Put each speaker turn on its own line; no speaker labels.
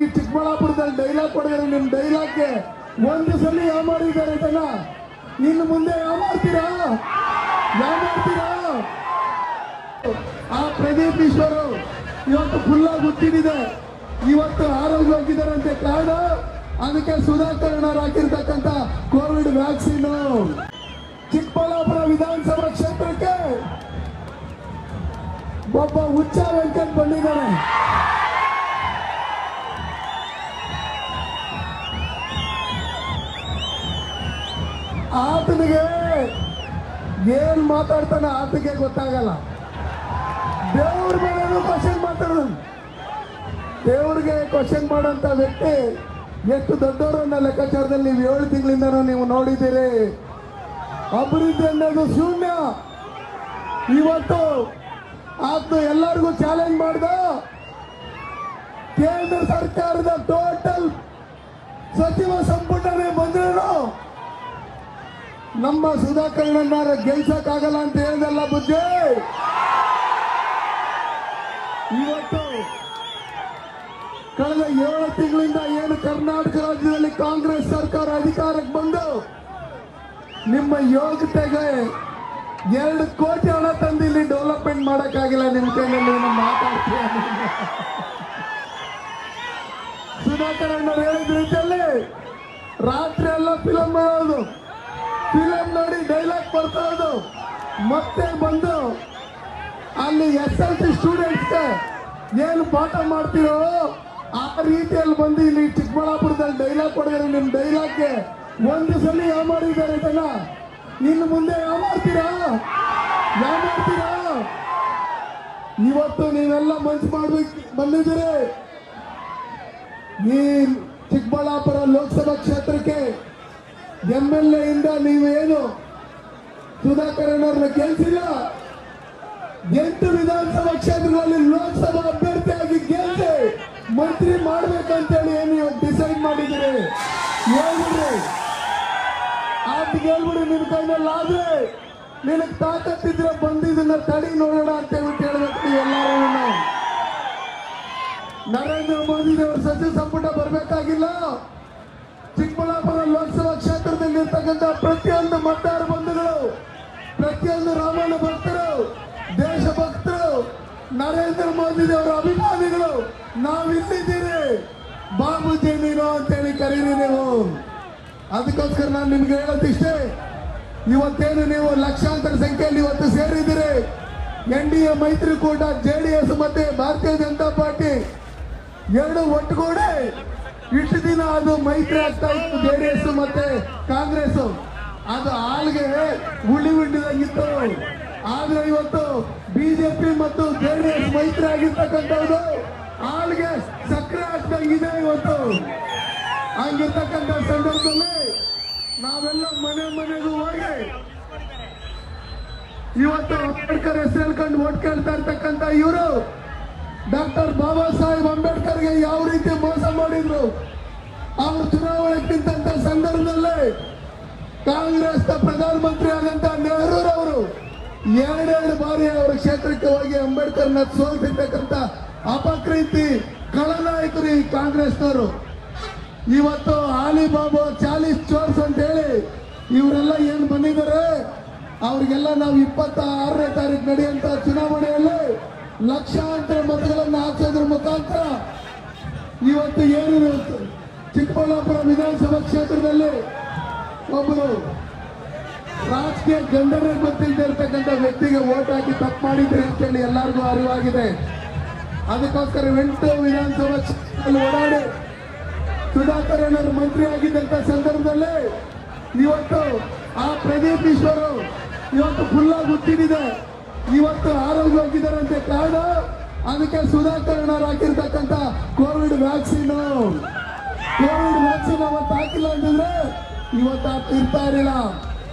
ಚಿಕ್ಕಬಳ್ಳಾಪುರದಲ್ಲಿ ಡೈಲಾಗ್ ಕೊಡಿದ್ರೆ ನಿಮ್ ಡೈಲಾಗ್ಗೆ ಒಂದು ಸಲ ಯಾವ ಮಾಡಿದ್ದಾರೆ ಇದನ್ನ ಇನ್ನು ಮುಂದೆ ಯಾವ ಮಾಡ್ತೀರಾ? ಯಾವ ಮಾಡ್ತೀರಾ? ಆ ಪ್ರದೀಪ್ ಈಶ್ವರು ಇವತ್ತು ಫುಲ್ ಆಗಿ ಗೊತ್ತಿದೆ ಇವತ್ತು ಆರೋಗ್ಯವಾಗಿದ್ದಾರಂತೆ ಕಾರಣ ಅದಕ್ಕೆ ಸುಧಾಕರಣರು ಹಾಕಿರ್ತಕ್ಕಂತ ಕೋವಿಡ್ ವ್ಯಾಕ್ಸಿನ್. ಚಿಕ್ಕಬಳ್ಳಾಪುರ ವಿಧಾನಸಭಾ ಕ್ಷೇತ್ರಕ್ಕೆ ಒಬ್ಬ ಹುಚ್ಚ ವೆಂಕಟ್ ಬಂದಿದ್ದಾನೆ ಆತನಿಗೆ ಏನ್ ಮಾತಾಡ್ತಾನೆ ಆತಗೆ ಗೊತ್ತಾಗಲ್ಲ. ದೇವ್ರ ಮೇಲೇನು ಕ್ವಶನ್ ಮಾತಾಡೋದು ದೇವ್ರಿಗೆ ಕ್ವಶನ್ ಮಾಡೋಂಥ ವ್ಯಕ್ತಿ ಎಷ್ಟು ದೊಡ್ಡವರನ್ನ ಲೆಕ್ಕಾಚಾರದಲ್ಲಿ ನೀವು ಏಳು ತಿಂಗಳಿಂದ ನೀವು ನೋಡಿದ್ದೀರಿ. ಅಭಿವೃದ್ಧಿ ಅನ್ನೋದು ಶೂನ್ಯ. ಇವತ್ತು ಆತ ಎಲ್ಲರಿಗೂ ಚಾಲೆಂಜ್ ಮಾಡ್ದ. ಕೇಂದ್ರ ಸರ್ಕಾರದ ಟೋಟಲ್ ಸಚಿವ ಸಂಪುಟನೇ ಬಂದ್ರು ನಮ್ಮ ಸುಧಾಕರ್ಣನ್ನಾರ ಗೆಲ್ಸಕ್ಕಾಗಲ್ಲ ಅಂತ ಹೇಳಿದಲ್ಲ ಬುದ್ಧಿ? ಇವತ್ತು ಕಳೆದ ಏಳು ತಿಂಗಳಿಂದ ಏನು ಕರ್ನಾಟಕ ರಾಜ್ಯದಲ್ಲಿ ಕಾಂಗ್ರೆಸ್ ಸರ್ಕಾರ ಅಧಿಕಾರಕ್ಕೆ ಬಂದು ನಿಮ್ಮ ಯೋಗ್ಯತೆಗೆ ಎರಡು ಕೋಟಿ ಹಣ ತಂದು ಇಲ್ಲಿ ಡೆವಲಪ್ಮೆಂಟ್ ಮಾಡೋಕ್ಕಾಗಿಲ್ಲ ನಿಮ್ಮ ಕೈನಲ್ಲಿ ಏನು ಮಾತಾಡ್ತೀಯ ಸುಧಾಕರ್ ಅಣ್ಣ ಹೇಳಿದ ರೀತಿಯಲ್ಲಿ ರಾತ್ರಿ ಎಲ್ಲ ಫಿಲಮ್ ಮಾಡೋದು. ಫಿಲಂ ನೋಡಿ ಡೈಲಾಗ್ ಬರ್ತಾ ಮತ್ತೆ ಬಂದು ಅಲ್ಲಿ ಎಸ್ ಎಲ್ ಸಿ ಸ್ಟೂಡೆಂಟ್ಸ್ಗೆ ಏನು ಪಾಠ ಮಾಡ್ತೀರೋ ಆ ರೀತಿಯಲ್ಲಿ ಬಂದು ಇಲ್ಲಿ ಚಿಕ್ಕಬಳ್ಳಾಪುರದಲ್ಲಿ ಡೈಲಾಗ್ ಕೊಡಿದ್ರೆ ನಿಮ್ಮ ಡೈಲಾಗ್ಗೆ ಒಂದು ಸಲ ಯಾವ ಮಾಡಿದ್ದಾರೆ ಇದನ್ನ ಇನ್ನು ಮುಂದೆ ಯಾವ ಮಾಡ್ತೀರಾ? ಯಾವ ಮಾಡ್ತೀರಾ? ಇವತ್ತು ನೀವೆಲ್ಲ ಮನ್ಸು ಮಾಡ್ಬೇಕು ಬಂದಿದ್ದೀರಿ. ಈ ಚಿಕ್ಕಬಳ್ಳಾಪುರ ಲೋಕಸಭಾ ಕ್ಷೇತ್ರಕ್ಕೆ ಎಂ ಎಲ್ ನೀವು ಏನು ನೀವೇನು ಸುಧಾಕರಣ್ಣವ್ರನ್ನ ಗೆಲ್ಸಿಲ್ಲ? ಎಂಟು ವಿಧಾನಸಭಾ ಕ್ಷೇತ್ರಗಳಲ್ಲಿ ಲೋಕಸಭಾ ಅಭ್ಯರ್ಥಿಯಾಗಿ ಗೆಲ್ಸಿ ಮಂತ್ರಿ ಮಾಡ್ಬೇಕಂತೇಳಿ ಏನು ನೀವು ಡಿಸೈಡ್ ಮಾಡಿದಿರಿ ಹೇಳ್ಬಿಡ್ರಿ. ಆತ ಹೇಳ್ಬಿಡಿ ನಿಮ್ ಕೈನಲ್ಲಿ ಆದ್ರೆ ನಿನಗ್ ತಾಕತ್ತಿದ್ರೆ ಬಂದಿದ್ದನ್ನ ತಡಿ ನೋಡೋಣ ಅಂತ ಹೇಳ್ಬಿಟ್ಟು ಹೇಳ್ಬೇಕು ಎಲ್ಲರೂ ನರೇಂದ್ರ ಮೋದಿ ಅವರು ಸಚಿವ ಸಂಪುಟ ಬರಬೇಕಾಗಿಲ್ಲ. ಇರ್ತಕ್ಕಂಥ ಪ್ರತಿಯೊಂದು ಮತದಾರ ಬಂಧುಗಳು, ಪ್ರತಿಯೊಂದು ರಾಮಣ್ಣ ಭಕ್ತರು, ದೇಶಭಕ್ತರು, ನರೇಂದ್ರ ಮೋದಿ ಅವರ ಅಭಿಮಾನಿಗಳು, ನಾವಿಲ್ಲಿದ್ದೀರಿ. ಬಾಬುಜಿ ನೀನು ಅಂತೇಳಿ ಕರೀರಿ ನೀವು. ಅದಕ್ಕೋಸ್ಕರ ನಾನು ನಿಮ್ಗೆ ಹೇಳೋದಿಷ್ಟೇ ಇವತ್ತೇನು ನೀವು ಲಕ್ಷಾಂತರ ಸಂಖ್ಯೆಯಲ್ಲಿ ಇವತ್ತು ಸೇರಿದ್ದೀರಿ. ಎನ್ ಡಿ ಎ ಮೈತ್ರಿಕೂಟ, ಜೆ ಡಿ ಎಸ್ ಮತ್ತೆ ಭಾರತೀಯ ಜನತಾ ಪಾರ್ಟಿ ಎರಡು ಒಟ್ಟುಗೂಡಿ ಇಷ್ಟು ದಿನ ಅದು ಮೈತ್ರಿ ಆಗ್ತಾ ಇತ್ತು, ಜೆ ಡಿ ಎಸ್ ಮತ್ತೆ ಕಾಂಗ್ರೆಸ್. ಅದು ಆಲ್ಗೆ ಉಳಿ ಉಂಡಿದಂಗಿತ್ತು. ಆದ್ರೆ ಇವತ್ತು ಬಿಜೆಪಿ ಮತ್ತು ಜೆ ಡಿ ಎಸ್ ಮೈತ್ರಿ ಆಗಿರ್ತಕ್ಕಂಥದ್ದು ಆಲ್ಗೆ ಸಕ್ಕರೆ ಆಗ್ತಂಗಿದೆ ಇವತ್ತು. ಹಂಗಿರ್ತಕ್ಕಂಥ ಸಂದರ್ಭದಲ್ಲಿ ನಾವೆಲ್ಲ ಮನೆ ಮನೆಗೂ ಹೋಗಿ ಇವತ್ತು ಅಂಬೇಡ್ಕರ್ ಹೆಸರು ಹೇಳ್ಕೊಂಡು ಓಟ್ ಕೇಳ್ತಾ ಇರ್ತಕ್ಕಂಥ ಇವರು ಡಾಕ್ಟರ್ ಬಾಬಾ ಸಾಹೇಬ್ ಅಂಬೇಡ್ಕರ್ಗೆ ಯಾವ ರೀತಿ ಮೋಸ ಮಾಡಿದ್ರು? ಅವರು ನಿಂತ ಸಂದರ್ಭದಲ್ಲಿ ಕಾಂಗ್ರೆಸ್ ಪ್ರಧಾನಮಂತ್ರಿ ಆದಂತ ನೆಹರೂರವರು ಎರಡೆರಡು ಬಾರಿ ಅವರ ಕ್ಷೇತ್ರಕ್ಕೆ ಹೋಗಿ ಅಂಬೇಡ್ಕರ್ನ ಸೋಲ್ತಿರ್ತಕ್ಕಂತ ಅಪಕ್ರೀತಿ ಖಳನಾಯಕರು ಈ ಕಾಂಗ್ರೆಸ್ನವರು. ಇವತ್ತು ಆಲಿಬಾಬು ಚಾಲಿಸ್ ಚೋರ್ಸ್ ಅಂತ ಹೇಳಿ ಇವರೆಲ್ಲ ಏನು ಬಂದಿದ್ದಾರೆ? ಅವ್ರಿಗೆಲ್ಲ ನಾವು ಇಪ್ಪತ್ತ ಆರನೇ ತಾರೀಕು ನಡೆಯುವಂತ ಚುನಾವಣೆಯಲ್ಲಿ ಲಕ್ಷಾಂತರ ಮತಗಳನ್ನು ಹಾಕೋದ್ರ ಮುಖಾಂತರ ಇವತ್ತು ಏನು ಚಿಕ್ಕಬಳ್ಳಾಪುರ ವಿಧಾನಸಭಾ ಕ್ಷೇತ್ರದಲ್ಲಿ ಒಬ್ಬರು ರಾಜಕೀಯ ಗಂಡರೇ ಗೊತ್ತಿಲ್ಲದೆ ಇರ್ತಕ್ಕಂಥ ವ್ಯಕ್ತಿಗೆ ಓಟ್ ಹಾಕಿ ತಪ್ಪು ಮಾಡಿದ್ರೆ ಅಂತೇಳಿ ಎಲ್ಲರಿಗೂ ಅರಿವಾಗಿದೆ. ಅದಕ್ಕೋಸ್ಕರ ಎಂಟು ವಿಧಾನಸಭಾ ಕ್ಷೇತ್ರದಲ್ಲಿ ಓಡಾಡಿ ಸುಧಾಕರ್ ಏನಾದ್ರು ಮಂತ್ರಿ ಆಗಿದ್ದಂಥ ಸಂದರ್ಭದಲ್ಲಿ ಇವತ್ತು ಆ ಪ್ರದೀಪ್ ಈಶ್ವರು ಇವತ್ತು ಫುಲ್ಲಾಗಿ ಗೊತ್ತಿದೆ ಇವತ್ತು ಆರೋಗ್ಯವಾಗಿದ್ದಾರಂತೆ ಕಾರಣ? ಅದಕ್ಕೆ ಸುಧಾಕರಣ ಹಾಕಿರ್ತಕ್ಕಂಥ ಕೋವಿಡ್ ವ್ಯಾಕ್ಸಿನ್ ಕೋವಿಡ್ ವ್ಯಾಕ್ಸಿನ್ ಅವತ್ತು ಹಾಕಿಲ್ಲ ಅಂತಂದ್ರೆ ಇವತ್ತು ಆಗ್ತಿರ್ತಾ ಇರಲಿಲ್ಲ.